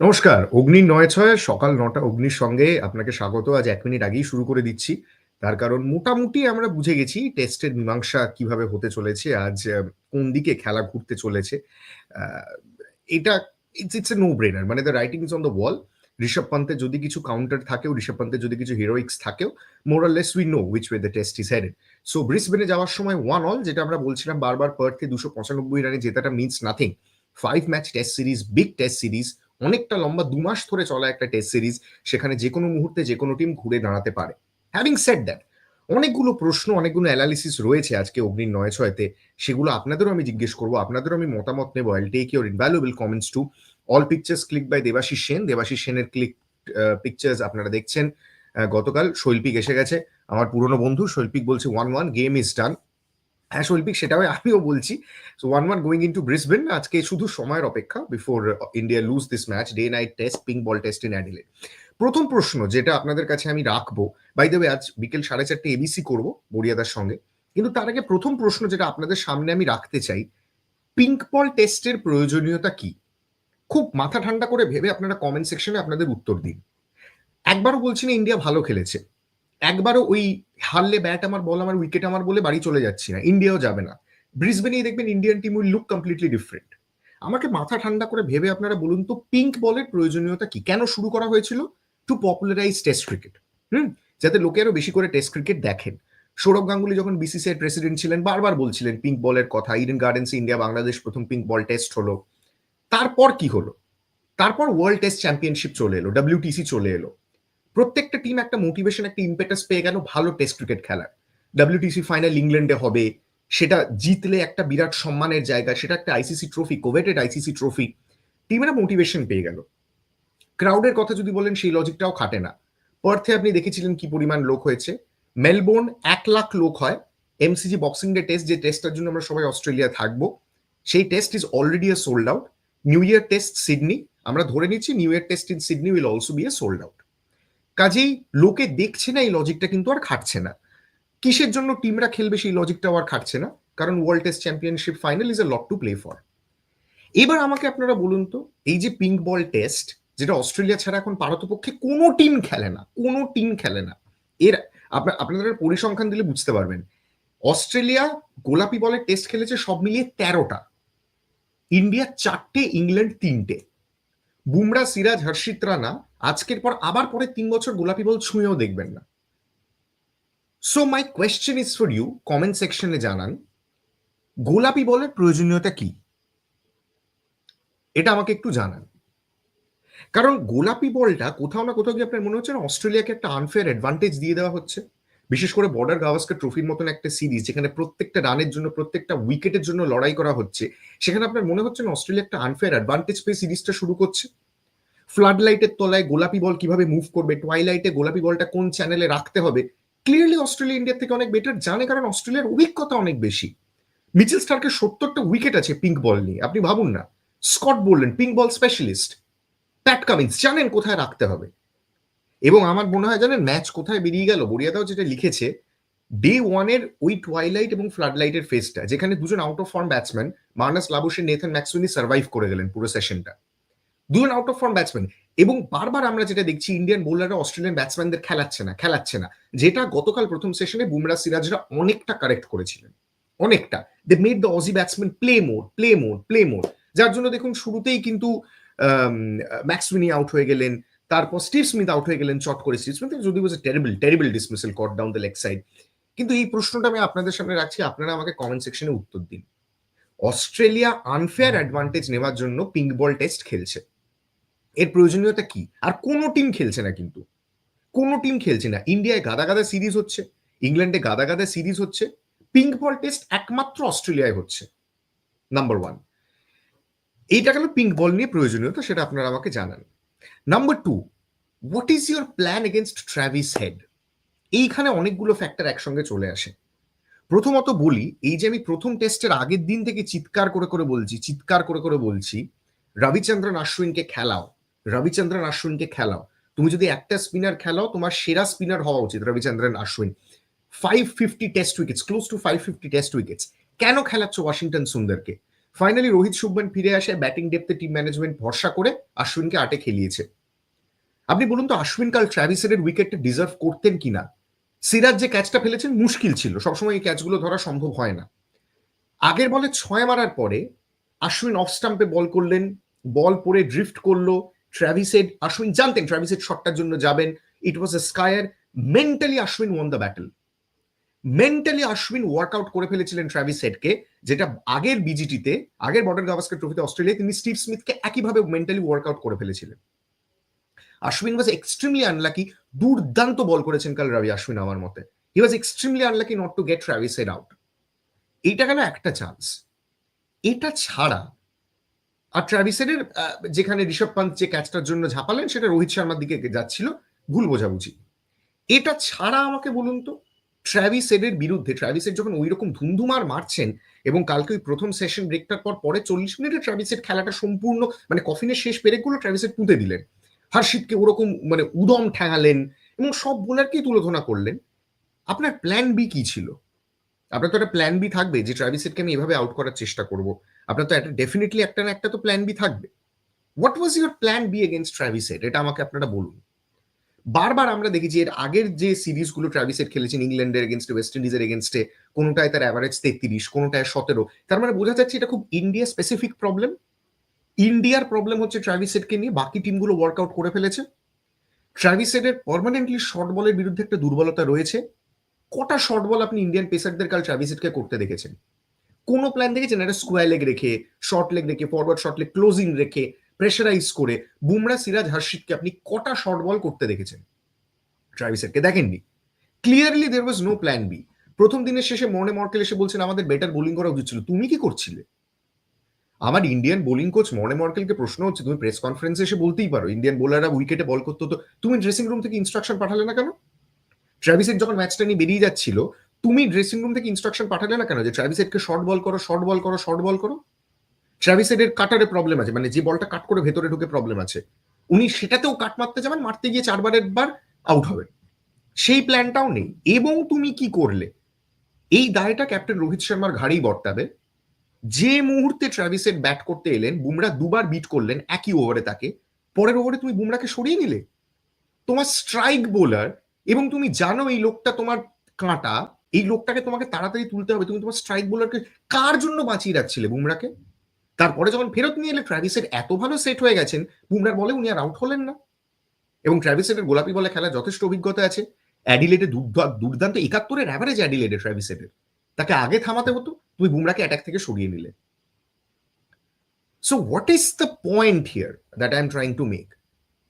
নমস্কার, অগ্নি নয় ছয়, সকাল নটা অগ্নির সঙ্গে আপনাকে স্বাগত। আজ এক মিনিট আগেই শুরু করে দিচ্ছি। তার কারণ মোটামুটি আমরা বুঝে গেছি টেস্টের মীমাংসা কীভাবে হতে চলেছে, আজ কোন দিকে খেলা ঘুরতে চলেছে। এটা it's it's a no brainer মানে the writing is on the wall Rishabh পান্তের যদি কিছু কাউন্টার থাকেও, ঋষভ পান্তের যদি কিছু হিরোইক্স থাকেও more or less we know which way the test is headed so ব্রিসবেনে যাওয়ার সময় ওয়ান অল যেটা আমরা বলছিলাম বারবার পার্থে দুশো পঁচানব্বই রানে জেতাটা means nothing five match test series big test series অনেকটা লম্বা দু মাস ধরে চলা একটা টেস্ট সিরিজ সেখানে যে কোনো মুহূর্তে যে কোনো টিম ঘুরে দাঁড়াতে পারে। হ্যাভিং সেট দ্যাট অনেকগুলো প্রশ্ন, অনেকগুলো অ্যানালিসিস রয়েছে আজকে অগ্নির নয় ছয়তে। সেগুলো আপনাদেরও আমি জিজ্ঞেস করব, আপনাদেরও আমি মতামত নেব। I'll take your invaluable comments to all pictures click by Debashis Sen Debashis সেনের ক্লিক পিকচার্স আপনারা দেখছেন গতকাল শৈল্পিক এসে গেছে। আমার পুরনো বন্ধু শৈল্পিক বলছে one one game is done হ্যাঁ শৈল্পিক, সেটাও আমিও বলছি। So one one going in to Brisbane আজকে শুধু সময়ের অপেক্ষা before India lose this match day night test pink ball test in Adelaide প্রথম প্রশ্ন যেটা আপনাদের কাছে আমি রাখব বাই দেবে আজ বিকেল সাড়ে চারটে এবিসি করব বড়িয়াদার সঙ্গে। কিন্তু তার আগে প্রথম প্রশ্ন যেটা আপনাদের সামনে আমি রাখতে চাই পিঙ্ক বল টেস্টের প্রয়োজনীয়তা কি? খুব মাথা ঠান্ডা করে ভেবে আপনারা কমেন্ট সেকশনে আপনাদের উত্তর দিন। একবারও বলছি না ইন্ডিয়া ভালো খেলেছে। একবারও ওই হারলে ব্যাট আমার বল আমার উইকেট আমার বলে বাড়ি চলে যাচ্ছি না ইন্ডিয়াও যাবে না। ব্রিসবেনেই দেখবেন Indian team will look completely different আমাকে মাথা ঠান্ডা করে ভেবে আপনারা বলুন তো পিঙ্ক বলের প্রয়োজনীয়তা কি? কেন শুরু করা হয়েছিল? To popularise test cricket hmm? যাতে লোকে আরও বেশি করে টেস্ট ক্রিকেট দেখেন। সৌরভ গাঙ্গুলি যখন বিসিসিআই প্রেসিডেন্ট ছিলেন, বারবার বলছিলেন পিঙ্ক বলের কথা ইডেন গার্ডেন্সে ইন্ডিয়া বাংলাদেশ প্রথম পিঙ্ক বল টেস্ট হলো। তারপর কি হলো? তারপর ওয়ার্ল্ড টেস্ট চ্যাম্পিয়নশিপ চলে এলো ডাব্লিউটিসি চলে এলো। প্রত্যেকটা টিম একটা মোটিভেশন একটা ইম্পেটাস পেয়ে গেল ভালো টেস্ট ক্রিকেট খেলার। ডাব্লিউটিসি ফাইনাল ইংল্যান্ডে হবে, সেটা জিতলে একটা বিরাট সম্মানের জায়গা, সেটা একটা ICC trophy coveted ICC trophy টিমেরা motivation পেয়ে গেল। ক্রাউডের কথা যদি বলেন, সেই লজিকটাও খাটে না। পার্থে আপনি দেখেছিলেন কি পরিমাণ লোক হয়েছে। মেলবোর্ন এক লাখ লোক হয়। এমসিজি বক্সিং ডে টেস্ট যে টেস্টটার জন্য আমরা সবাই অস্ট্রেলিয়া থাকব, সেই test is already a sold out new year test Sydney আমরা ধরে নিচ্ছি new year test in Sydney will also be a sold out কাজেই লোকে দেখছে না এই লজিকটা কিন্তু আর খাটছে না। কিসের জন্য টিমরা খেলবে সেই লজিকটাও আর খাটছে না? কারণ world test championship final is a lot to play for এবার আমাকে আপনারা বলুন তো, এই যে পিঙ্ক বল টেস্ট যেটা অস্ট্রেলিয়া ছাড়া এখন পারতপক্ষে কোনো টিম খেলে না, কোনো টিম খেলে না। এর আপনার আপনাদের পরিসংখ্যান দিলে বুঝতে পারবেন। অস্ট্রেলিয়া গোলাপি বলের টেস্ট খেলেছে সব মিলিয়ে তেরোটা। ইন্ডিয়া চারটে, ইংল্যান্ড তিনটে। বুমরা, সিরাজ, হর্ষিত রানা আজকের পর আবার পরে তিন বছর গোলাপি বল ছুঁয়েও দেখবেন না। So my question is for you comment সেকশনে জানান, গোলাপি বলের প্রয়োজনীয়তা কি? এটা আমাকে একটু জানান। কারণ গোলাপি বলটা কোথাও না কোথাও গিয়ে আপনার মনে হচ্ছে না অস্ট্রেলিয়াকে একটা আনফেয়ার অ্যাডভান্টেজ দিয়ে দেওয়া হচ্ছে। বিশেষ করে বর্ডার গাভাস্কার ট্রফির মতন একটা সিরিজ যেখানে প্রত্যেকটা রানের জন্য, প্রত্যেকটা উইকেটের জন্য লড়াই করা হচ্ছে, সেখানে আপনার মনে হচ্ছে অস্ট্রেলিয়া একটা আনফেয়ার অ্যাডভান্টেজ পেয়ে সিরিজটা শুরু করছে। ফ্লাড লাইটের তলায় গোলাপি বল কীভাবে মুভ করবে? টুয়াইলাইটে গোলাপি বলটা কোন চ্যানেলে রাখতে হবে? ক্লিয়ারলি অস্ট্রেলিয়া ইন্ডিয়ার থেকে অনেক বেটার জানে কারণ অস্ট্রেলিয়ার অভিজ্ঞতা অনেক বেশি। মিচেল স্টার্কের সত্তরটা উইকেট আছে পিঙ্ক বল নিয়ে। আপনি ভাবুন না। স্কট বললেন pink ball specialist Pat Cummins জানেন কোথায় রাখতে হবে। এবং আমার মনে হয় জানেন ম্যাচ কোথায় বেরিয়ে গেল? বরিয়াদাও যেটা লিখেছে ডে ওয়ানের ওই টুয়াইলাইট এবং ফ্লাড লাইটের ফেসটা যেখানে দুজন out of form batsman Marnus লাবুসের Nathan McSweeney survive করে গেলেন পুরো সেশনটা দুজন আউট অফ ফর্ম ব্যাটসম্যান এবং বারবার আমরা যেটা দেখছি ইন্ডিয়ান বোলাররা অস্ট্রেলিয়ান ব্যাটসম্যানদের খেলাচ্ছে না খেলাচ্ছে না। যেটা গতকাল প্রথম সেশনে বুমরা সিরাজরা অনেকটা কারেক্ট করেছিলেন। অনেকটা। They made the Aussie batsman play mode play mode play mode যার জন্য দেখুন, শুরুতেই কিন্তু ম্যাক্সউইনি আউট হয়ে গেলেন, তারপর স্টিভ স্মিথ আউট হয়ে গেলেন, চট করে স্টিভ স্মিথ যদি was terrible terrible dismissal caught down the leg side কিন্তু এই প্রশ্নটা আমি আপনাদের সামনে রাখছি, আপনারা আমাকে কমেন্ট সেকশনে উত্তর দিন। অস্ট্রেলিয়া আনফেয়ার অ্যাডভান্টেজ নেওয়ার জন্য পিঙ্ক বল টেস্ট খেলছে। এর প্রয়োজনীয়তা কি? আর কোনো টিম খেলছে না কিন্তু। কোনো টিম খেলছে না। ইন্ডিয়ায় গাদা গাদা সিরিজ হচ্ছে, ইংল্যান্ডে গাদা গাদা সিরিজ হচ্ছে পিঙ্ক বল টেস্ট একমাত্র অস্ট্রেলিয়ায় হচ্ছে নাম্বার ওয়ান এইটা গেল পিঙ্ক বল নিয়ে প্রয়োজনীয়তা সেটা আপনারা আমাকে জানান। Number two what is your plan against Travis Head এইখানে অনেকগুলো ফ্যাক্টর একসঙ্গে চলে আসে। প্রথমত বলি, এই যে আমি প্রথম টেস্টের আগের দিন থেকে চিৎকার করে করে বলছি, চিৎকার করে করে বলছি, রবিচন্দ্রন আশ্বিনকে খেলাও। রবিচন্দ্রন আশ্বিনকে খেলাও। তুমি যদি একটা স্পিনার খেলাও, তোমার সেরা স্পিনার হওয়া উচিত Ravichandran Ashwin. Five fifty test wickets close to five fifty test wickets কেন খেলাচ্ছ ওয়াশিংটন সুন্দরকে? ফাইনালি রোহিত শুভমান ফিরে আসে ব্যাটিং ডেপথে টিম ম্যানেজমেন্ট ভরসা করে আশ্বিনকে আটে খেলিয়েছে। আপনি বলুন তো, আশ্বিন কাল ট্র্যাভিসের উইকেটটা ডিজার্ভ করতেন কিনা? সিরাজ যে ক্যাচটা ফেলেছেন মুশকিল ছিল, সবসময় এই ক্যাচগুলো ধরা সম্ভব হয় না। আগের বলে ছয় মারার পরে আশ্বিন অফ স্টাম্পে বল করলেন বল পরে ড্রিফট করল ট্র্যাভিসেড আশ্বিন জানতেন ট্র্যাভিসেড শটটার জন্য যাবেন। It was a square mentally Ashwin won the battle mentally Ashwin work out করে ফেলেছিলেন ট্রাভিস হেডকে যেটা আগের বিজিটিতে আগের বর্ডার গাভাস্কার ট্রফিতে অস্ট্রেলিয়ায় তিনি স্টিভ স্মিথকে একইভাবে মেন্টালি ওয়ার্কআউট করে ফেলেছিলেন। আশ্বিন ওয়াজ এক্সট্রিমলি আনলাকি দুর্দান্ত বল করেছেন কাল রবি আশ্বিন আমার মতে। He was extremely unlucky not to get Travis Head out এইটা কেন একটা চান্স এটা ছাড়া আর ট্রাভিসের যেখানে ঋষভ পান্ত যে ক্যাচটার জন্য ঝাঁপালেন, সেটা রোহিত শর্মার দিকে যাচ্ছিল। ভুল বোঝাবুঝি। এটা ছাড়া আমাকে বলুন তো ট্র্যাভিস এডের বিরুদ্ধে ট্র্যাভিস এড যখন ওই রকম ধুমধুমার মারছেন এবং কালকে ওই প্রথম সেশন ব্রেকটার পর পরে চল্লিশ মিনিটে ট্র্যাভিসের খেলাটা সম্পূর্ণ মানে কফিনের শেষ পেরেকগুলো ট্র্যাভিসের পুঁতে দিলেন। হার্ষিদকে ওরকম মানে উদম ঠ্যাঙালেন এবং সব বোলারকেই তুলোধনা করলেন। আপনার প্ল্যান বি কি ছিল? আপনার তো একটা প্ল্যান বি থাকবে যে ট্র্যাভিসেটকে আমি এভাবে আউট করার চেষ্টা করব। আপনার তো একটা ডেফিনেটলি একটা না একটা তো প্ল্যান বি থাকবে। What was your plan B against Travis Head এটা আমাকে আপনারা বলুন। বারবার আমরা দেখি যে এর আগের যে সিরিজগুলো ট্রাভিসেট খেলেছেন, ইংল্যান্ডের এগেনস্টে ওয়েস্ট ইন্ডিজের এগেনস্টে কোনোটায় তার অ্যাভারেজ তেত্রিশ, কোনোটায় সতেরো, তার মানে বোঝা যাচ্ছে এটা খুব ইন্ডিয়া স্পেসিফিক প্রবলেম ইন্ডিয়ার প্রবলেম হচ্ছে ট্রাভিসেটকে নিয়ে বাকি টিমগুলো ওয়ার্কআউট করে ফেলেছে। ট্রাভিসেটের পারমানেন্টলি শর্ট বলের বিরুদ্ধে একটা দুর্বলতা রয়েছে। কটা শর্ট বল আপনি ইন্ডিয়ান পেসারদের কাল ট্রাভিসেটকে করতে দেখেছেন? কোনো প্ল্যান দেখেছেন? একটা স্কোয়ার লেগ রেখে শর্ট লেগ রেখে ফরওয়ার্ড শর্ট লেগ ক্লোজিং রেখে প্রেশারাইজ করে বুমরা, সিরাজ হর্ষিদকে আপনি কটা শর্ট বল করতে দেখেছেন? ট্রাভিসেরকে দেখেননি? Clearly there was no plan B প্রথম দিনের শেষে মনে মর্কেল এসে বলছেন, আমাদের বেটার বোলিং করা উচিত ছিল। তুমি কি করছিলে? আমার ইন্ডিয়ান বোলিং কোচ মনে মর্কেলকে প্রশ্ন হচ্ছে, তুমি প্রেস কনফারেন্সে এসে বলতেই পারো। ইন্ডিয়ান বোলাররা উইকেটে বল করতে তো তুমি ড্রেসিং রুম থেকে ইনস্ট্রাকশন পাঠালে না কেন? ট্রাভিসের যখন ম্যাচটা নিয়ে বেরিয়ে যাচ্ছিল তুমি ড্রেসিং রুম থেকে ইনস্ট্রাকশন পাঠালে না কেন? যে ট্রাভিসেটকে শর্ট বল করো শর্ট বল করো শর্ট বল করো? ট্রাভিসেডের কাটারে প্রবলেম আছে। মানে যে বলটা কাট করে ভেতরে ঢুকে প্রবলেম আছে। উনি সেটাতেও কাট মারতে যাবেন, মারতে গিয়ে চারবারের বার আউট হবে। সেই প্ল্যানটাও নেই। এবং তুমি কি করলে? এই দায়টা ক্যাপ্টেন রোহিত শর্মার ঘাড়েই বর্তাবে। যে মুহূর্তে ট্রাভিসের ব্যাট করতে এলেন, বুমরা দুবার বিট করলেন একই ওভারে তাকে। পরের ওভারে তুমি বুমরাকে সরিয়ে নিলে। তোমার স্ট্রাইক বোলার এবং তুমি জানো এই লোকটা তোমার কাঁটা। এই লোকটাকে তোমাকে তাড়াতাড়ি তুলতে হবে। তুমি তোমার স্ট্রাইক বোলারকে কার জন্য বাঁচিয়ে রাখছিলে বুমরাকে? তারপরে যখন ফেরত নিয়ে এলে ট্র্যাভিসের এত ভালো সেট হয়ে গেছেন, বুমরার বলে উনি আর আউট হলেন না। এবং ট্র্যাভিসেটের গোলাপি বলে খেলা যথেষ্ট অভিজ্ঞতা আছে। অ্যাডিলেডে দুর্দান্ত একাত্তরের অ্যাভারেজ অ্যাডিলেডে ট্র্যাভিসেটের তাকে আগে থামাতে হতো, তুমি বুমরাকে অ্যাটাক থেকে সরিয়ে নিলে। So what is the point here that I am trying to make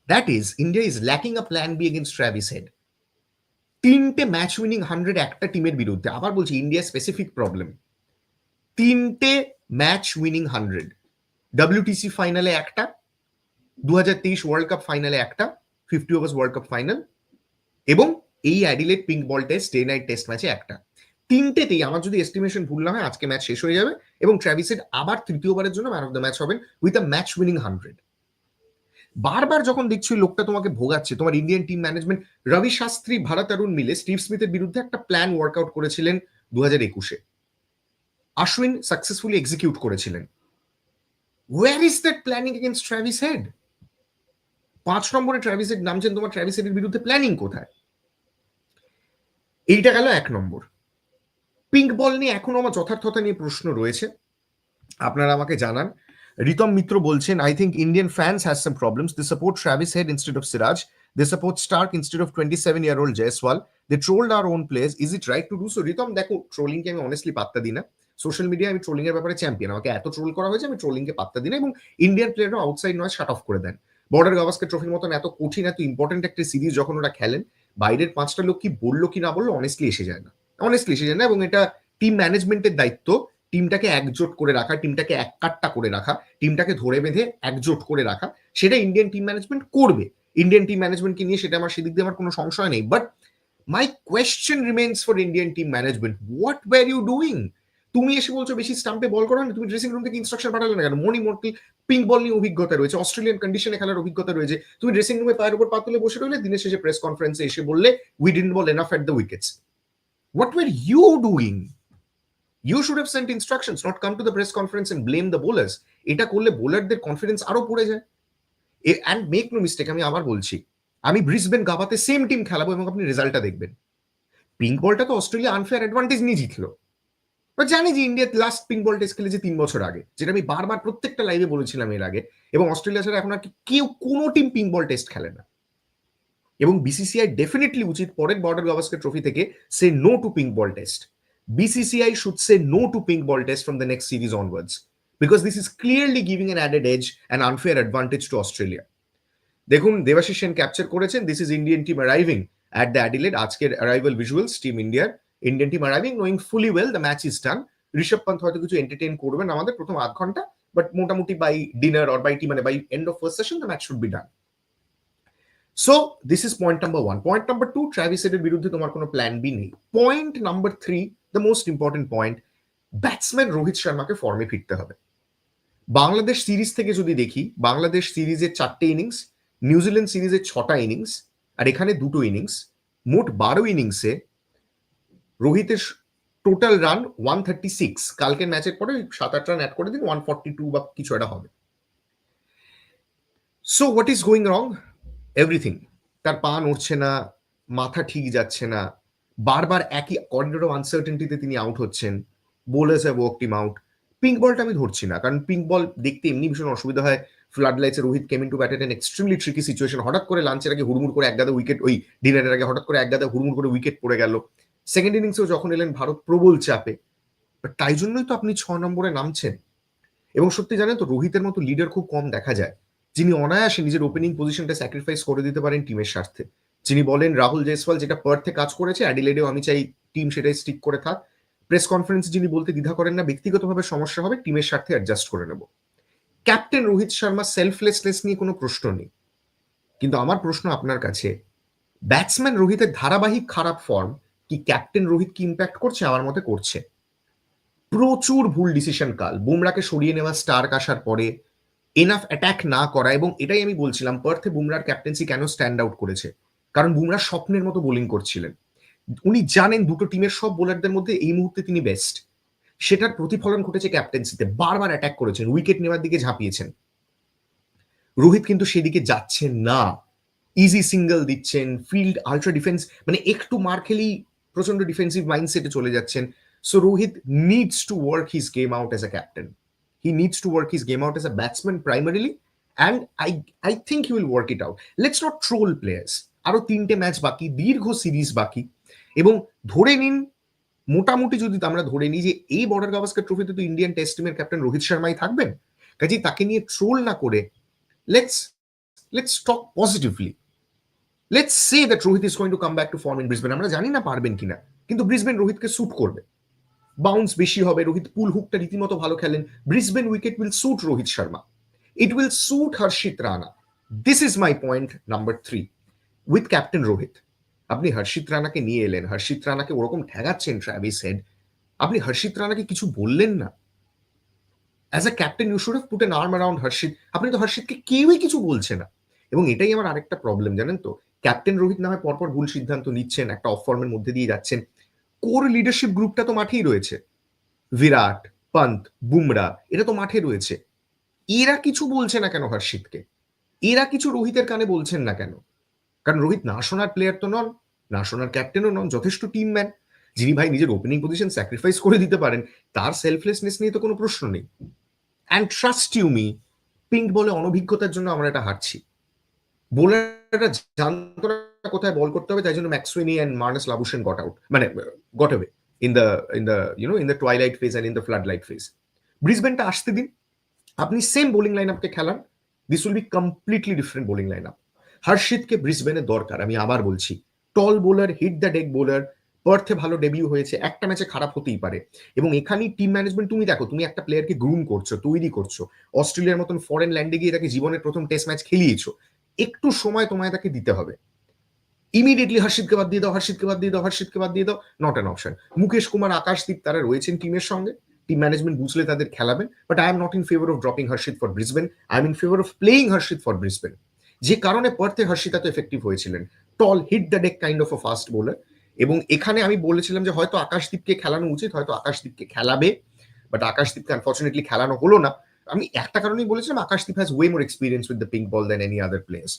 that is India is lacking a plan B against Travis Head তিনটে ম্যাচ উইনিং হান্ড্রেড একটা টিমের বিরুদ্ধে। আবার বলছি ইন্ডিয়া স্পেসিফিক প্রবলেম তিনটে ম্যাচ উইনিং হান্ড্রেড ডাব্লিউটিসি ফাইনালে একটা দু হাজার তেইশ ওয়ার্ল্ড কাপ ফাইনালে একটা fifty overs world cup final এবং এই Adelaide pink ball test day night test ম্যাচে একটা। তিনটেতেই আমার যদি এস্টিমেশন ভুল না হয়, আজকে ম্যাচ শেষ হয়ে যাবে, এবং ট্র্যাভিসেড আবার তৃতীয়বারের জন্য ম্যান অফ দ্য ম্যাচ হবেন with a match winning hundred বারবার যখন দেখছি লোকটা তোমাকে ভোগাচ্ছে, তোমার Indian team management Ravi Shastri, Bharat Arun মিলে স্টিভ স্মিথের বিরুদ্ধে একটা প্ল্যান ওয়ার্কআউট করেছিলেন দু হাজার একুশে। আশ্বিন সাকসেসফুলি এক্সিকিউট করেছিলেন। Where is that planning against Travis Head পাঁচ নম্বরে ট্র্যাভিস হেড নামছেন তোমার ট্র্যাভিস হেডের বিরুদ্ধে প্ল্যানিং কোথায়? এইটা গেল এক নম্বর। পিঙ্ক বল নিয়ে এখনও আমার যথার্থতা নিয়ে প্রশ্ন রয়েছে। আপনারা আমাকে জানান। মিত্র বলছেন I think Indian fans has some problems they support Travis Head instead of Siraj they support Starc instead of twenty seven year old Jaiswal they trolled our own players is it right to do so Ritam দেখো ট্রোলিংকে আমি honestly পাত্তা দিই না। Social media আমি trolling এর ব্যাপারে champion আমাকে এত ট্রোল করা হয়েছে, আমি ট্রোলিংকে পাত্তা দিই না। এবং ইন্ডিয়ান প্লেয়াররা আউটসাইড নয় শাট অফ করে দেন। বর্ডার গাভাস্কার ট্রফির মতন এত কঠিন, এত ইম্পর্টেন্ট একটা সিরিজ যখন ওরা খেলেন, বাইরের পাঁচটা লোক কি বলল কি না বলল অনেস্টলি এসে যায় না। অনেস্টলি এসে যায় না। এবং এটা টিম ম্যানেজমেন্টের দায়িত্ব। টিমটাকে একজোট করে রাখা, টিমটাকে এক কাট্টা করে রাখা, টিমটাকে ধরে বেঁধে একজোট করে রাখা, সেটা ইন্ডিয়ান টিম ম্যানেজমেন্ট করবে। ইন্ডিয়ান টিম ম্যানেজমেন্টকে নিয়ে সেটা আমার সেদিক দিয়ে আমার কোনো সংশয় নেই। But my question remains for Indian team management what are you doing তুমি এসে বলছো বেশি স্টাম্পে বল করো না তুমি ড্রেসিং রুম থেকে ইনস্ট্রাকশন পাঠালে না কেন? মনি মর্টি পিঙ্ক বল নিয়ে অভিজ্ঞতা রয়েছে অস্ট্রেলিয়ান কন্ডিশনে খেলার অভিজ্ঞতা রয়েছে। তুমি ড্রেসিং রুমে পায়ের উপর পাতলে বসে রইলে, দিনের শেষে প্রেস কনফারেন্সে এসে বললে we didn't bowl enough at the wickets what are you doing you should have sent instructions not come to the press conference and blame the bowlers এটা করলে বোলারদের কনফিডেন্স আরও পড়ে যায়। অ্যান্ড মেক নো মিস্টেক আমি আবার বলছি, আমি ব্রিসবেন গাবাতে সেম টিম খেলাবো এবং আপনি রেজাল্টটা দেখবেন। পিঙ্ক বলটা তো অস্ট্রেলিয়া আনফেয়ার অ্যাডভান্টেজ নিয়ে জিতলো। বা জানি যে India last pink ball test খেলেছে তিন বছর আগে, যেটা আমি বারবার প্রত্যেকটা লাইভে বলেছিলাম এর আগে, এবং অস্ট্রেলিয়া ছাড়া এখন আর কেউ কোনো টিম পিঙ্ক বল টেস্ট খেলে না। এবং বিসিসিআই ডেফিনেটলি উচিত পরের বর্ডার গাভাস্কার ট্রফি থেকে say no to pink ball test BCCI should say no to pink ball test from the next series onwards because this is clearly giving an added edge and unfair advantage to Australia দেখুন, Debashis Sen capture করেছেন this is Indian team arriving at the Adelaide আজকের arrival visuals team ইন্ডিয়ার Indian team arriving knowing fully well the match is done Rishabh Pant হয়তো কিছু entertain করবেন আমাদের প্রথম আধ ঘণ্টা বাট মোটামুটি by dinner or by tea মানে by end of first session the match should be done so this is point number one point number two Travis হেডের বিরুদ্ধে তোমার কোনো প্ল্যান বি নেই। Point number three the most important point batsman Rohit শর্মাকে ফর্মে ফিরতে হবে। Bangladesh series থেকে যদি দেখি, বাংলাদেশ সিরিজের চারটে ইনিংস নিউজিল্যান্ড সিরিজের ছটা ইনিংস আর এখানে দুটো ইনিংস মোট বারো ইনিংসে রোহিতের total run one thirty six কালকের ম্যাচের পরে সাত আট রান অ্যাড করে দিন ওয়ান ফর্টি টু বা কিছু একটা হবে। So what is going wrong everything তার পা নড়ছে না, মাথা ঠিক যাচ্ছে না। বারবার একই করিডোর অফ আনসার্টেনটিতে তিনি আউট হচ্ছেন। Bowlers have worked him out pink বলটা আমি ধরছি না, কারণ পিঙ্ক বল দেখতে এমনি ভীষণ অসুবিধা হয়। Flood লাইটসে Rohit came in to bat an extremely tricky situation হঠাৎ করে লাঞ্চের আগে হুড়মুড় করে এক গাদা উইকেট ওই ডিনারের আগে হঠাৎ করে এক গাদা হুড়মুড় করে উইকেট পড়ে গেল। সেকেন্ড ইনিংসেও যখন এলেন, ভারত প্রবল চাপে। বাট তাই জন্যই তো আপনি ছ নম্বরে নামছেন। এবং সত্যি জানেন তো, রোহিতের মতো লিডার খুব কম দেখা যায়। যিনি অনায়াসে নিজের ওপেনিং পজিশনটা স্যাক্রিফাইস করে দিতে পারেন টিমের স্বার্থে। যিনি বলেন রাহুল জয়সওয়াল যেটা পার্থে কাজ করেছে, অ্যাডিলেডেও আমি চাই টিম সেটাই স্টিক করে থাক। প্রেস কনফারেন্স যিনি বলতে দ্বিধা করেন না, ব্যক্তিগতভাবে সমস্যা হবে, টিমের স্বার্থে অ্যাডজাস্ট করে নেব। ক্যাপ্টেন রোহিত শর্মা সেলফলেসনেস নিয়ে কোনো প্রশ্ন নেই। কিন্তু আমার প্রশ্ন আপনার কাছে ব্যাটসম্যান রোহিতের ধারাবাহিক খারাপ ফর্ম কি ক্যাপ্টেন রোহিত কি ইম্প্যাক্ট করছে? আমার মতে করছে। প্রচুর ভুল ডিসিশন কাল। বুমরাকে সরিয়ে নেওয়া স্টার্ক আসার পরে এনাফ অ্যাটাক না করা, এবং এটাই আমি বলছিলাম, পার্থে বুমরার ক্যাপ্টেন্সি কেন স্ট্যান্ড আউট করেছে? কারণ বুমরা স্বপ্নের মতো বোলিং করছিলেন। উনি জানেন দুটো টিমের সব বোলারদের মধ্যে এই মুহূর্তে তিনি বেস্ট সেটার প্রতিফলন ঘটেছে ক্যাপ্টেন্সিতে বারবার অ্যাটাক করেছেন উইকেট নেওয়ার দিকে ঝাঁপিয়েছেন। রোহিত কিন্তু সেদিকে যাচ্ছেন না। ইজি সিঙ্গেল দিচ্ছেন ফিল্ড আলট্রা ডিফেন্স মানে একটু মার খেলেই প্রচণ্ড ডিফেন্সিভ মাইন্ডসেটে চলে যাচ্ছেন। So Rohit needs to work his game out as a captain he needs to work his game out as a batsman primarily and I I think he will work it out let's not troll players আরও তিনটে match বাকি, দীর্ঘ series বাকি। এবং ধরে নিন, মোটামুটি যদি আমরা ধরে নিই যে এই বর্ডার গাভাস্কার ট্রফিতে তো ইন্ডিয়ান টেস্ট টিমের ক্যাপ্টেন রোহিত শর্মাই থাকবেন কাজে তাকে নিয়ে ট্রোল না করে let's let's talk positively let's say that Rohit is going to come back to form in Brisbane আমরা জানি না পারবেন কিনা, কিন্তু ব্রিসবেন রোহিতকে স্যুট করবে। বাউন্স বেশি হবে রোহিত পুল হুকটা রীতিমতো ভালো খেলেন। Brisbane wicket will suit Rohit Sharma it will suit Harshit Rana this is my point number three with captain Rohit আপনি হর্ষিত রানাকে নিয়ে এলেন, হর্ষিত রানাকে ওরকম ঠেগাচ্ছেন ট্রাভিস হেড আপনি হর্ষিত রানাকে কিছু বললেন না? As a captain you should have put an arm around Harshit. আপনি তো হর্ষিতকে কেউই কিছু বলছে না। এবং এটাই আমার আরেকটা প্রবলেম জানেন তো? ক্যাপ্টেন রোহিত নামে পরপর ভুল সিদ্ধান্ত নিচ্ছেন, একটা অফ ফর্মের মধ্যে দিয়ে যাচ্ছেন। কোর লিডারশিপ গ্রুপটা তো মাঠেই রয়েছে। বিরাট পন্ত বুমরা এটা তো মাঠে রয়েছে। এরা কিছু বলছে না কেন হর্ষিতকে? এরা কিছু রোহিতের কানে বলছেন না কেন? কারণ রোহিত না শোনার প্লেয়ার তো নন, না শোনার ক্যাপ্টেনও নন, যথেষ্ট টিম ম্যান যিনি ভাই নিজের ওপেনিং পজিশন স্যাক্রিফাইস করে দিতে পারেন, তার সেলফলেসনেস নিয়ে তো কোনো প্রশ্ন নেই। And trust you me pink বলে অনভিজ্ঞতার জন্য আমরা এটা হারছি। বোলাররা জানতো না কোথায় বল করতে হবে, তাই জন্য McSweeney and Marnus Labuschagne got out মানে গট হবে in the in the you know in the twilight phase and in the flood light phase ব্রিসবেনটা আসতে দিন। আপনি সেম বোলিং লাইন আপকে খেলান this will be completely different bowling line up হর্ষিতকে ব্রিসবেনের দরকার, আমি আবার বলছি। Tall bowler hit the deck bowler, পার্থে ভালো ডেবিউ হয়েছে, একটা ম্যাচে খারাপ হতেই পারে। এবং এখানেই টিম ম্যানেজমেন্ট তুমি দেখো, তুমি একটা প্লেয়ারকে গ্রুম করছ, তৈরি করছ, অস্ট্রেলিয়ার মতন ফরেন ল্যান্ডে গিয়ে তাকে জীবনের প্রথম টেস্ট ম্যাচ খেলিয়েছো, একটু সময় তোমায় তাকে দিতে হবে। ইমিডিয়েটলি হর্ষিতকে বাদ দিয়ে দাও হর্ষিতকে বাদ দিয়ে দাও হর্ষিতকে বাদ দিয়ে দাও not an option Mukesh Kumar Akashdeep তারা রয়েছেন টিমের সঙ্গে। টিম ম্যানেজমেন্ট বুঝলে তাদের খেলাবেন but I am not in favour of dropping Harshit for Brisbane I am in favour of playing Harshit for Brisbane যে কারণে পার্থে হর্ষিতা তো এফেক্টিভ হয়েছিলেন। Tall hit the deck kind of a fast bowler এবং এখানে আমি বলেছিলাম যে হয়তো আকাশদীপকে খেলানো উচিত, হয়তো আকাশদীপকে খেলাবে বাট আকাশদীপকে আনফর্চুনেটলি খেলানো হলো না। আমি একটা কারণেই বলেছিলাম, Akashdeep has way more experience with the pink ball than any other players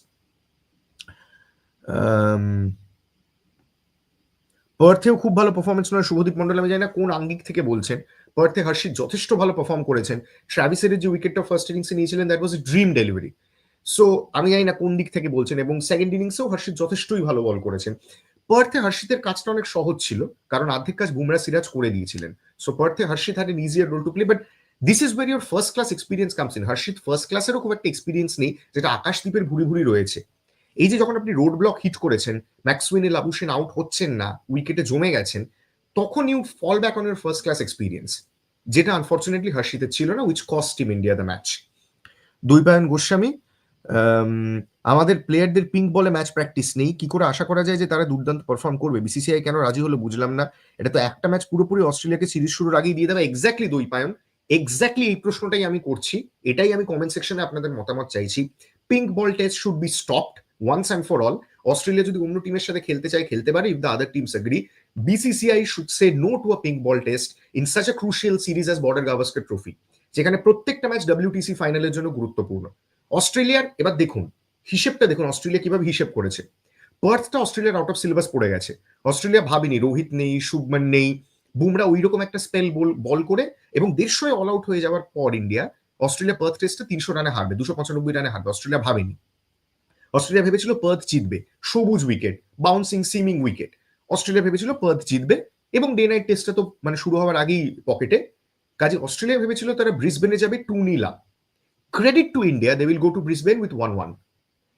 পার্থেও খুব ভালো পারফরমেন্স নয় শুভদীপ মন্ডল আমি জানি না কোন আঙ্গিক থেকে বলছেন। পার্থে হর্ষিত যথেষ্ট ভালো পারফর্ম করেছেন। ট্রাভিসের যে উইকেটটা ফার্স্ট ইনিংসে নিয়েছিলেন that was a dream delivery so আমি জানি না কোন দিক থেকে বলছেন এবং সেকেন্ড ইনিংসেও হর্ষিত যথেষ্টই ভালো বল করেছেন। পার্থে হর্ষিতের কাজটা অনেক সহজ ছিল, কারণ অর্ধেক কাজ বুমরা সিরাজ করে দিয়েছিলেন। So পার্থে Harshit had an easier role to play but this is where your first class experience comes in Harshit first ক্লাসেরও খুব একটা এক্সপিরিয়েন্স নেই, যেটা আকাশদ্বীপের ভুরি ভুরি রয়েছে। এই যে যখন আপনি রোড ব্লক হিট করেছেন ম্যাক্সউইনে লাবুসেন আউট হচ্ছেন না উইকেটে জমে গেছেন, তখন you fall back on your first class experience যেটা আনফর্চুনেটলি হর্ষিতের ছিল না which cost team India the match Dwaipayan Goswami আমাদের প্লেয়ারদের পিঙ্ক বলে ম্যাচ প্র্যাকটিস নেই। কি করে আশা করা যায় যে তারা দুর্দান্ত পারফর্ম করবে? বিসিসিআই কেন রাজি হলো বুঝলাম না। এটা তো একটা ম্যাচ পুরোপুরি অস্ট্রেলিয়াকে সিরিজ শুরুর আগেই দিয়ে দেবে। এক্স্যাক্টলি দুই পায়ন এক্স্যাক্টলি এই প্রশ্নটাই আমি করছি। এটাই আমি কমেন্ট সেকশনে আপনাদের মতামত চাইছি। Pink ball test should be stopped once and for all Australia যদি অন্য টিমের সাথে খেলতে চায়, খেলতে পারে if the other teams agree BCCI should say no to a pink ball test in such a crucial series as Border Gavaskar trophy যেখানে প্রত্যেকটা ম্যাচ ডাব্লিউটিসি ফাইনালের জন্য গুরুত্বপূর্ণ। অস্ট্রেলিয়ার, এবার দেখুন, হিসেবটা দেখুন, অস্ট্রেলিয়া কীভাবে হিসেব করেছে। পার্থটা অস্ট্রেলিয়ার আউট অফ সিলেবাস পড়ে গেছে। অস্ট্রেলিয়া ভাবিনি, রোহিত নেই, শুভমান নেই, বুমরা ওই রকম একটা স্পেল বল বল করে এবং দেড়শোয় অল আউট হয়ে যাওয়ার পর ইন্ডিয়া, অস্ট্রেলিয়া পার্থ টেস্টে তিনশো রানে হারবে, দুশো পঁচানব্বই রানে হারবে, অস্ট্রেলিয়া ভাবেনি। অস্ট্রেলিয়া ভেবেছিল পার্থ জিতবে, সবুজ wicket bouncing seaming wicket Australia ভেবেছিল পার্থ জিতবে এবং ডে নাইট টেস্টটা তো মানে শুরু হওয়ার আগেই পকেটে কাজে অস্ট্রেলিয়া ভেবেছিল তারা ব্রিসবেনে যাবে two nil credit to India they will go to Brisbane with one one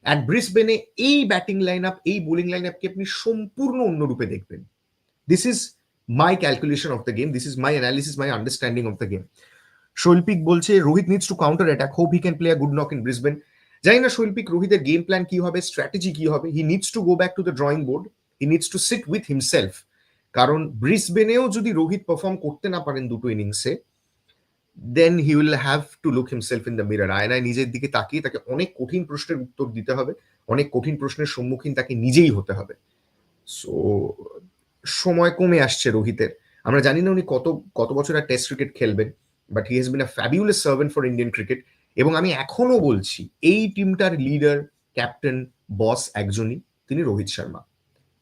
at ব্রিসবেনে এই ব্যাটিং লাইন আপ এই বোলিং লাইন আপকে আপনি সম্পূর্ণ অন্য রূপে দেখবেন। This is my calculation of the game this is my analysis my understanding of the game Shoilpik বলছে Rohit needs to counter attack hope he can play a good knock in Brisbane জানি না শৈল্পিক, রোহিতের game plan কি হবে strategy কি হবে? He needs to go back to the drawing board he needs to sit with himself কারণ ব্রিসবেনেও যদি রোহিত পারফর্ম করতে না পারেন দুটো ইনিংসে then he will have to look himself in the mirror আয়নায় নিজের দিকে তাকিয়ে তাকে অনেক কঠিন প্রশ্নের উত্তর দিতে হবে, অনেক কঠিন প্রশ্নের সম্মুখীন তাকে নিজেই হতে হবে। সো সময় কমে আসছে রোহিতের। আমরা জানি না উনি কত কত বছর আর টেস্ট ক্রিকেট খেলবেন but he has been a fabulous servant for Indian cricket এবং আমি এখনও বলছি, এই টিমটার লিডার ক্যাপ্টেন বস একজনই, তিনি Rohit Sharma.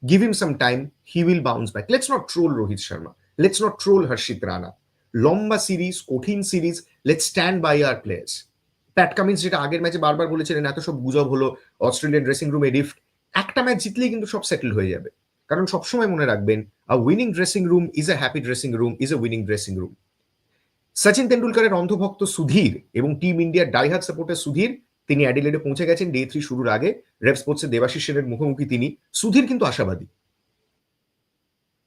Give him some time he will bounce back let's not troll Rohit Sharma. Let's not troll Harshit Rana. লম্বা series কঠিন series let's stand by our players Pat Cummins যেটা আগের ম্যাচে বারবার বলেছিলেন এত সব গুজব হলো অস্ট্রেলিয়ান ড্রেসিং রুমে রিফট একটা ম্যাচ জিতলেই কিন্তু সব সেটেল হয়ে যাবে কারণ সবসময় মনে রাখবেন a winning dressing room is a happy dressing room is a winning dressing room Sachin তেন্ডুলকারের অন্ধভক্ত সুধীর এবং টিম ইন্ডিয়ার ডাইহাত সাপোর্টার সুধীর তিনি অ্যাডিলেডে পৌঁছে গেছেন ডে থ্রি শুরুর আগে রেপ স্পোর্টসের দেবাশিস সেনের মুখোমুখি তিনি সুধীর কিন্তু আশাবাদী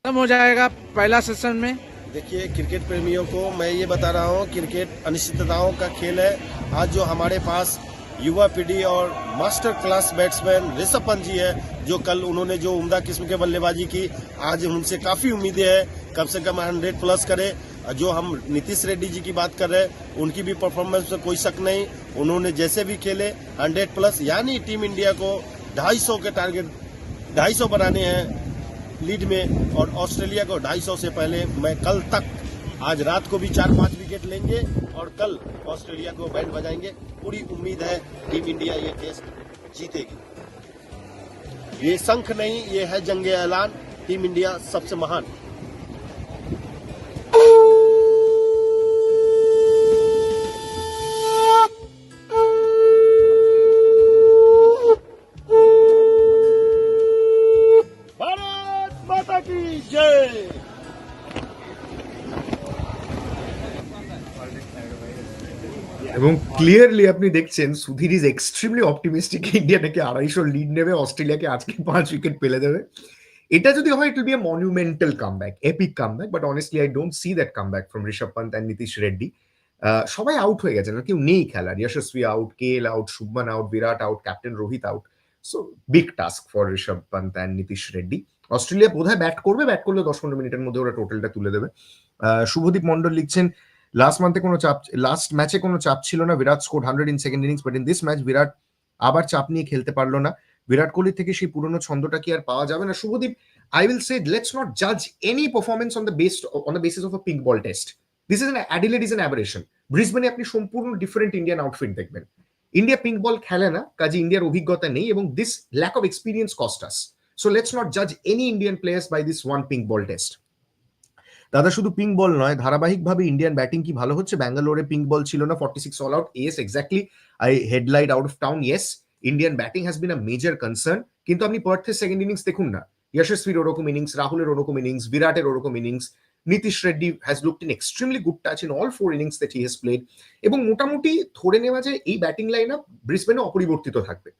खत्म हो जाएगा पहला सेशन में देखिए, क्रिकेट प्रेमियों को मैं ये बता रहा हूँ, क्रिकेट अनिश्चितताओं का खेल है। आज जो हमारे पास युवा पीढ़ी और master class batsman Rishabh Pant ji है, जो कल उन्होंने जो उम्दा किस्म के बल्लेबाजी की, आज उनसे काफ़ी उम्मीदें हैं। कम से कम हंड्रेड प्लस करे। जो हम नीतीश रेड्डी जी की बात कर रहे हैं, उनकी भी परफॉर्मेंस में कोई शक नहीं। उन्होंने जैसे भी खेले, हंड्रेड प्लस, यानी टीम इंडिया को ढाई के टारगेट ढाई बनाने हैं। लीड में और ऑस्ट्रेलिया को 250 से पहले मैं कल तक, आज रात को भी चार पाँच विकेट लेंगे और कल ऑस्ट्रेलिया को बैट बजाएँगे। पूरी उम्मीद है टीम इंडिया ये टेस्ट जीतेगी। ये शंख नहीं, ये है जंग ऐलान। टीम इंडिया सबसे महान। ক্লিয়ারলি আপনি দেখছেন Sudhir is extremely optimistic India নাকি আড়াইশো লিড নেবে, অস্ট্রেলিয়াকে আজকে পাঁচ উইকেট পেলে দেবে। এটা যদি হয় it will be a monumental comeback epic comeback but honestly I don't see that comeback from Rishabh Pant and Nitish Reddy সবাই আউট হয়ে গেছে, না কেউ নেই খেলার। Yashasvi out K L out Shubman out Virat out captain Rohit out so big task for Rishabh Pant and Nitish Reddy Australia বোধহয় bat করবে bat করলে দশ পনেরো মিনিটের মধ্যে ওরা টোটালটা তুলে দেবে। শুভদীপ মন্ডল লিখছেন লাস্ট মান্থে কোনো চাপ লাস্ট ম্যাচে কোনো চাপ ছিল না। Virat score hundred in second innings but in this match Virat আবার চাপ নিয়ে খেলতে পারল না। বিরাট কোহলির থেকে সেই পুরনো ছন্দটা কি আর পাওয়া যাবে না? Shubhodeep I say let's not judge any performance on the based on the basis of a pink ball test. This is an Adelaide is an aberration. ব্রিসবেনে আপনি সম্পূর্ণ ডিফারেন্ট ইন্ডিয়ান আউটফিট দেখবেন। ইন্ডিয়া পিঙ্ক বল খেলে না, কাজে ইন্ডিয়ার অভিজ্ঞতা নেই এবং this lack of experience cost us so let's not জাজ any Indian players by this one pink ball test দাদা, শুধু পিঙ্ক বল নয়, ধারাবাহিকভাবে ইন্ডিয়ান ব্যাটিং কি ভালো হচ্ছে? ব্যাঙ্গালোরে পিঙ্ক বল ছিল না forty six all out yes exactly I headlight out of town yes Indian batting has been a major concern কিন্তু আপনি পার্থের সেকেন্ড ইনিংস দেখুন না। যশস্বীর ওরকম ইনিংস রাহুলের ওরকম ইনিংস বিরাটের ওরকম innings Nitish Reddy has looked in extremely good touch in all four innings that he has played এবং মোটামুটি ধরে নেওয়া যায় এই ব্যাটিং লাইন আপ ব্রিসবেনে অপরিবর্তিত থাকবে।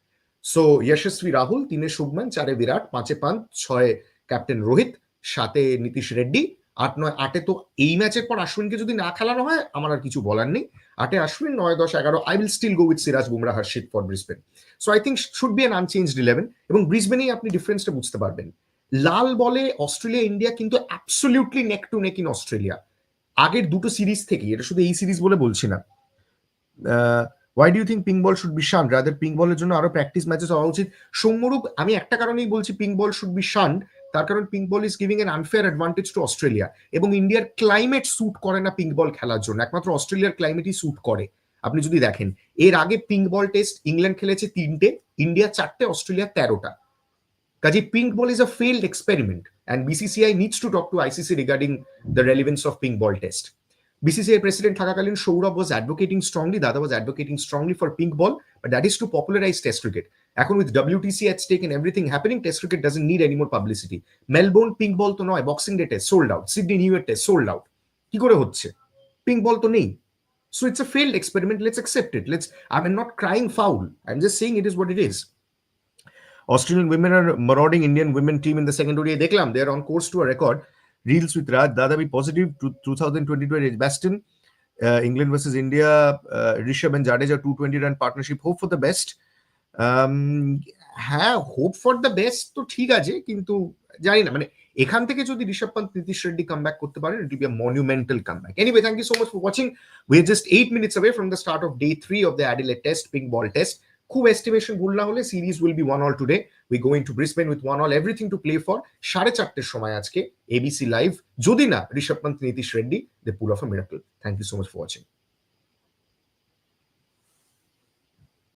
সো যশস্বী রাহুল তিনে শুভমান, চারে বিরাট পাঁচে পান্ত, ছয় ক্যাপ্টেন রোহিত সাতে নীতিশ রেড্ডি আট নয়, আটে তো এই ম্যাচের পর আশ্বিনকে যদি না খেলানো হয়, আমার আর কিছু বলার নেই। আটে আশ্বিন, নয়, দশ, এগারো I will still go with Siraj Bumrah Harshit for Brisbane so I think should be an unchanged eleven এবং ব্রিসবেনেই আপনি ডিফারেন্সটা বুঝতে পারবেন। লাল বলে অস্ট্রেলিয়া, ইন্ডিয়া কিন্তু absolutely neck to neck in Australia. আগের দুটো সিরিজ থেকে এটা শুধু এই সিরিজ বলে বলছি না। Why do think pink ball should be shun rather pink বলের জন্য আরও প্র্যাকটিস ম্যাচেস হওয়া উচিত। সৌম্যরূপ, আমি একটা কারণেই বলছি pink ball should be shun তার কারণ pink ball is giving an unfair advantage to Australia এবং ইন্ডিয়ার ক্লাইমেট স্যুট করে না পিঙ্ক বল খেলার জন্য। একমাত্র অস্ট্রেলিয়ার ক্লাইমেটই স্যুট করে। আপনি যদি দেখেন, এর আগে পিঙ্ক বল টেস্ট ইংল্যান্ড খেলেছে তিনটে ইন্ডিয়া চারটে অস্ট্রেলিয়া তেরোটা। কাজে pink ball is a failed experiment and BCCI needs to talk to ICC regarding the relevance of pink ball test BCCI president থাকাকালীন সৌরভ ওয়াজ অ্যাডভোকেটিং স্ট্রংলি দাদা was advocating strongly for pink ball but that is to popularise test cricket এখন with WTC at stake and everything happening test cricket doesn't need any more publicity Melbourne pink ball তো নয় boxing day test sold out Sydney new year test sold out কি করে হচ্ছে pink ball তো নেই so it's a failed experiment let's accept it let's I am not crying foul I am just saying it is what it is Australian women are marauding Indian women team in the second ODI. দেখলাম they are on course to a record. Reels with Raj, Dada be positive to 2022 at Edgbaston. Uh, England versus India, uh, Rishabh and Jadeja 220 run partnership. Hope for the best. হ্যাঁ hope for the best তো ঠিক আছে, কিন্তু জানি না মানে এখান থেকে যদি ঋষভ পান্ত নীতিশ রেড্ডি কাম ব্যাক করতে পারেন it be monumental come back anyway thank you so much for watching we are just eight minutes away from the start of day three of the Adelaide test pink ball test খুব estimation ভুল না হলে series will be one all today we going to Brisbane with one all everything to play for সাড়ে চারটের সময় আজকে ABC live যদি না Rishabh Pant Nitish Reddy they pull off a miracle thank you so much for watching